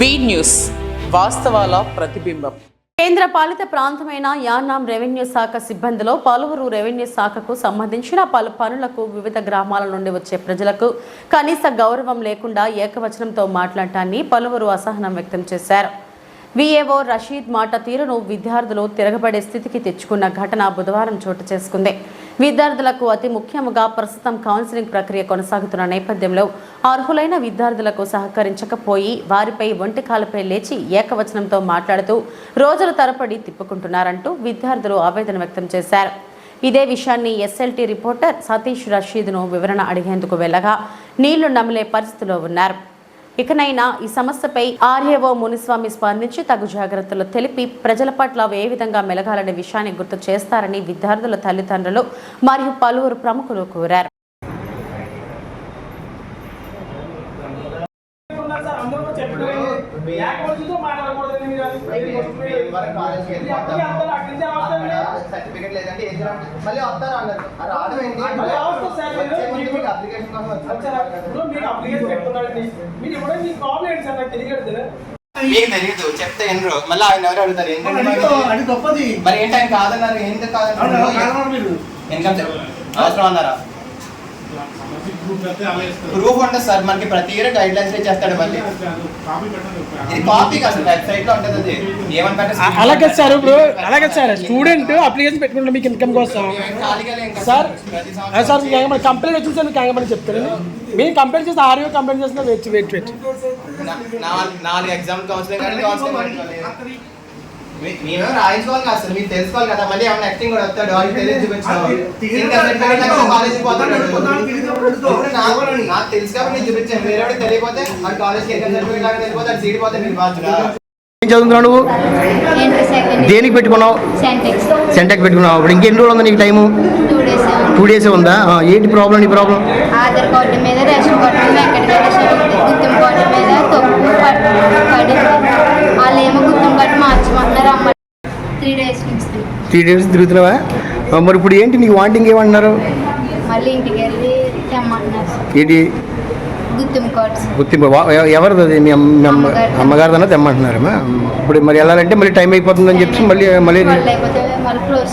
Be news వాస్తవాల ప్రతిబింబం. కేంద్ర పాలిత ప్రాంతమైన యానాం రెవెన్యూ శాఖ సిబ్బందిలో పలువురు రెవెన్యూ శాఖకు సంబంధించిన పలు పనులకు వివిధ గ్రామాల నుండి వచ్చే ప్రజలకు కనీస గౌరవం లేకుండా ఏకవచనంతో మాట్లాడటాన్ని పలువురు అసహనం వ్యక్తం చేశారు. విఏఓ రషీద్ మాట తీరును విద్యార్థులు తిరగబడే స్థితికి తెచ్చుకున్న ఘటన బుధవారం చోటు చేసుకుంది. విద్యార్థులకు అతి ముఖ్యంగా ప్రస్తుతం కౌన్సిలింగ్ ప్రక్రియ కొనసాగుతున్న నేపథ్యంలో అర్హులైన విద్యార్థులకు సహకరించకపోయి వారిపై ఒంటికాలపై లేచి ఏకవచనంతో మాట్లాడుతూ రోజుల తరపడి తిప్పుకుంటున్నారంటూ విద్యార్థులు ఆవేదన వ్యక్తం చేశారు. ఇదే విషయాన్ని ఎస్ఎల్టీ రిపోర్టర్ సతీష్ రషీద్ను వివరణ అడిగేందుకు వెళ్ళగా నీళ్ళు నమిలే పరిస్థితిలో ఉన్నారు. ఇకనైనా ఈ సమస్యపై ఆర్ఏఓ మునిస్వామి స్పందించి తగు జాగ్రత్తలు తెలిపి ప్రజల పట్ల ఏ విధంగా మెలగాలనే విషయాన్ని గుర్తు చేస్తారని విద్యార్థుల తల్లిదండ్రులు మరియు పలువురు ప్రముఖులు కోరారు. సార్ సర్టిఫికెట్ లేదంటే ఏం చేయాలి? మళ్ళీ వస్తారు అన్నారు రావడం ఏంటి మీకు అప్లికేషన్ కోసం తెలియదు మీకు తెలియదు చెప్తే ఎన్నరు మళ్ళీ ఆయన ఎవరు అడుగుతారు? ఏంటంటే మరి- అది గొప్పది మరి ఏంటి ఆయన కాదన్నారు? ఎందుకు కాదన్నారు? అవసరం అన్నారా? ప్రూఫ్ ఉంటుంది సార్? మనకి ప్రతి ఇయర్ గైడ్ లైన్స్ చేస్తాడు మళ్ళీ. ఇది కాపీ కాదు వెబ్సైట్లో ఉంటుంది అది. ఏమని పెట్టారు? అలాగే సార్ ఇప్పుడు అలాగే సార్ స్టూడెంట్ అప్లికేషన్ పెట్టుకుంటే మీకు ఇన్కమ్ కోసం. సార్ సార్ మీకు ఏమైనా కంప్లైంట్ వచ్చింది సార్ మీకు ఏమైనా చెప్తారు? మేము కంప్లైంట్ చేస్తే ఆర్యో కంప్లైంట్ చేస్తున్నా వెయిట్ వెయిట్ వెయిట్ నా- నాలుగు ఎగ్జామ్ కౌన్సిలింగ్ కానీ కౌన్సిలింగ్ మేమేమో రాయించుకోవాలి కదా అసలు మీకు తెలుసుకోవాలి కదా మళ్ళీ ఏమైనా యాక్టింగ్ కూడా వస్తాడు? వాళ్ళకి తెలియదు కాలేజీకి పోతాడు నాకు నాకు తెలుసు కాబట్టి నేను చూపించాను. వేరే వాడికి తెలియకపోతే వాడు కాలేజ్కి ఎక్కడ సర్టిఫికేట్ అది సీట్ పోతే మీరు బాధ్యురా ఏం చదువుతున్నావు నువ్వు? దేనికి పెట్టుకున్నావు? సెంటెక్స్ సెంటెక్ పెట్టుకున్నావు? ఇప్పుడు ఇంకెన్ని రోజులు ఉంది నీకు టైము టూ డేస్ ఉందా. ఆ, ఏంటి ప్రాబ్లం నీ ప్రాబ్లం ఆధార్ కార్డు మీద రేషన్ కార్డు మీద వెంకటగణేశ్వర ఉంది గుర్తింపు కార్డు మీద తప్పు పడ్- పడింది వాళ్ళు ఏమో గుర్తింపు కార్డు మార్చమంటున్నారు అమ్మ త్రీ డేస్ నుంచి. త్రీ డేస్ తిరుగుతున్నావా? మరి ఇప్పుడు ఏంటి నీకు వాంటింగ్ ఏమంటున్నారు? మళ్ళీ ఇంటికి వెళ్ళి తెమ్మంటున్నారు. సార్. ఏంటి గుర్తింపు ఎవరిది అది? మీ అమ్మ- మీ అమ్మ అమ్మగారిది. అమ్మగారిదన్నా తెమ్మంటున్నారమ్మా ఇప్పుడు మరి వెళ్ళాలంటే మళ్ళీ టైం అయిపోతుందని చెప్పి మళ్ళీ మళ్ళీ క్లోజ్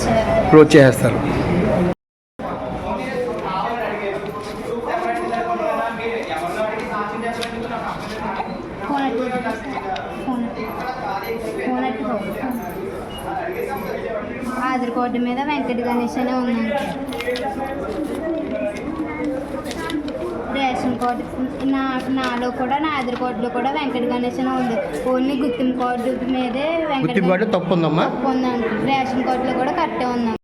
ఫోన్. ఫోన్ కార్డు మీద వెంకట గణేష్ అనే ఉందండి రేషన్ కార్డు నా నాలో కూడా నా ఆధార్ కార్డులో కూడా వెంకట గణేష్ అనే ఉంది. ఓన్లీ గుర్తింపు కార్డు మీదే వెంకట గుర్తింపు కార్డు తప్పు ఉందమ్మా? ఉందండి రేషన్ కార్డులో కూడా కరెక్టే ఉందండి